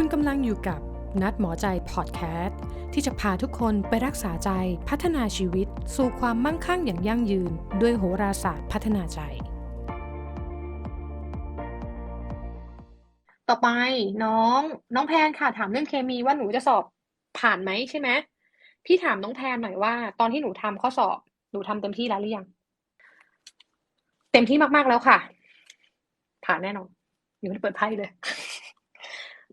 คุณกำลังอยู่กับนัดหมอใจพอดแคสต์ที่จะพาทุกคนไปรักษาใจพัฒนาชีวิต สู่ความมั่งคั่งอย่างยั่งยืน ด้วยโหราศาสตร์พัฒนาใจ ต่อไปน้องน้องแพนค่ะถามเรื่องเคมีว่าหนูจะสอบผ่านไหมใช่ไหมพี่ถามน้องแพนหน่อยว่า ตอนที่หนูทำข้อสอบ หนูทำเต็มที่แล้วหรือยัง เต็มที่มากๆแล้วค่ะ ผ่านแน่นอนอยู่ไม่เปิดไพ่เลย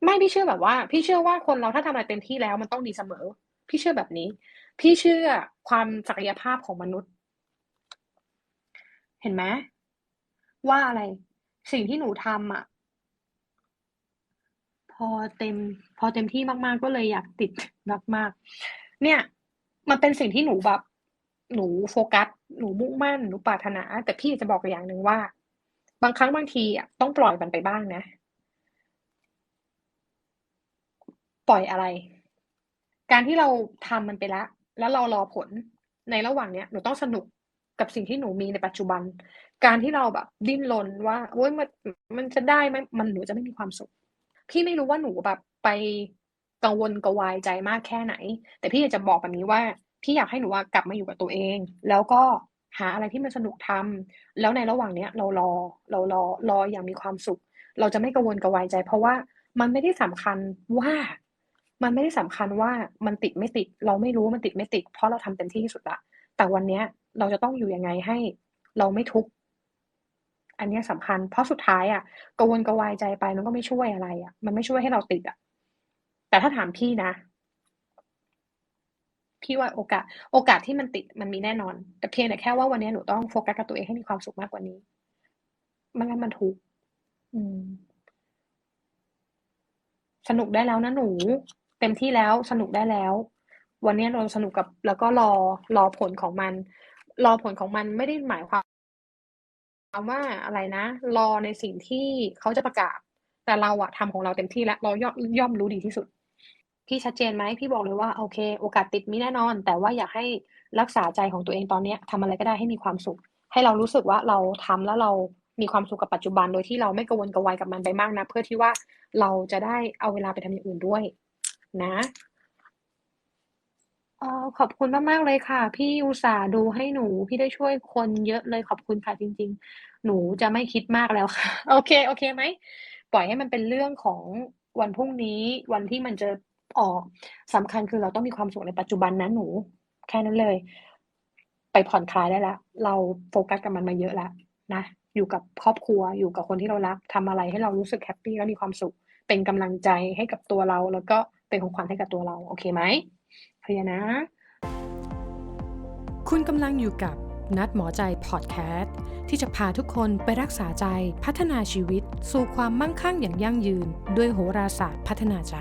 ไม่พี่เชื่อแบบว่า พี่เชื่อว่าคนเราถ้าทำอะไรเต็มที่แล้วมันต้องดีเสมอ พี่เชื่อแบบนี้ พี่เชื่อความศักยภาพของมนุษย์ เห็นไหมว่าอะไร สิ่งที่หนูทำอะ พอเต็ม พอเต็มที่มากๆก็เลยอยากติดมากๆเนี่ย มันเป็นสิ่งที่หนูแบบ หนูโฟกัสหนูมุ่งมั่นหนูปรารถนา แต่พี่จะบอกอย่างหนึ่งว่า บางครั้งบางทีอะต้องปล่อยมันไปบ้างนะ ปล่อยอะไร การที่เราทำมันไปแล้วแล้วเรารอผลในระหว่างเนี้ยหนูต้องสนุกกับสิ่งที่หนูมีในปัจจุบัน การที่เราแบบดิ้นรนว่าโอ๊ยมันมันจะได้ไหมมันหนูจะไม่มีความสุข พี่ไม่รู้ว่าหนูแบบไปกังวลกระวายใจมากแค่ไหน แต่พี่อยากจะบอกแบบนี้ว่าพี่อยากให้หนูว่ากลับมาอยู่กับตัวเอง แล้วก็หาอะไรที่มันสนุกทำแล้วในระหว่างเนี้ย เรารอเรารอรออย่างมีความสุข เราจะไม่กังวลกระวายใจ เพราะว่ามันไม่ได้สำคัญว่า มันไม่ได้สำคัญว่ามันติดไม่ติด เราไม่รู้ว่ามันติดไม่ติด เพราะเราทำเต็มที่ที่สุดละแต่วันเนี้ยเราจะต้องอยู่ยังไงให้ เราไม่ทุกข์อันนี้ยสำคัญ เพราะสุดท้ายอะกังวลกระวายใจไปมันก็ไม่ช่วยอะไรอะมันไม่ช่วยให้เราติดอะแต่ถ้าถามพี่นะ พี่ว่าโอกาส โอกาสที่มันติดมันมีแน่นอน แต่เพียงแต่แค่ว่าวันนี้หนูต้องโฟกัสกับตัวเองให้มีความสุขมากกว่านี้ไม่งั้นมันทุกข์อืมสนุกได้แล้วนะหนู เต็มที่แล้วสนุกได้แล้ว วันนี้เราสนุกกับแล้วก็รอรอผลของมัน รอผลของมันไม่ได้หมายความว่าอะไรนะ รอในสิ่งที่เขาจะประกาศ แต่เราอะทำของเราเต็มที่แล้วเราย่อมย่อมรู้ดีที่สุด พี่ชัดเจนไหมพี่บอกเลยว่าโอเค โอกาสติดมีแน่นอน แต่ว่าอยากให้รักษาใจของตัวเองตอนเนี้ยทำอะไรก็ได้ให้มีความสุข ให้เรารู้สึกว่าเราทำแล้วเรามีความสุขกับปัจจุบันโดยที่เราไม่กังวลกระวายกับมันไปมากนักเพื่อที่ว่าเราจะได้เอาเวลาไปทำอย่างอื่นด้วย นะอ๋อขอบคุณมาก ๆ เลยค่ะ พี่อุตส่าห์ดูให้หนู พี่ได้ช่วยคนเยอะเลยขอบคุณค่ะจริง ๆ หนูจะไม่คิดมากแล้วค่ะ โอเค โอเคไหม ปล่อยให้มันเป็นเรื่องของวันพรุ่งนี้ วันที่มันจะออกสำคัญคือเราต้องมีความสุขในปัจจุบันนะหนู แค่นั้นเลย ไปผ่อนคลายได้ล้วเราโฟกัสกับมันมาเยอะล้วนะ อยู่กับครอบครัว อยู่กับคนที่เรารักทำอะไรให้เรารู้สึกแฮปปี้และมีความสุข เป็นกำลังใจให้กับตัวเราแล้วก็ เป็นของขวัญให้กับตัวเรา โอเคไหมเคลียร์นะ คุณกำลังอยู่กับนัดหมอใจพอดแคสต์ที่จะพาทุกคนไปรักษาใจพัฒนาชีวิต สู่ความมั่งคั่งอย่างยั่งยืน ด้วยโหราศาสตร์พัฒนาใจ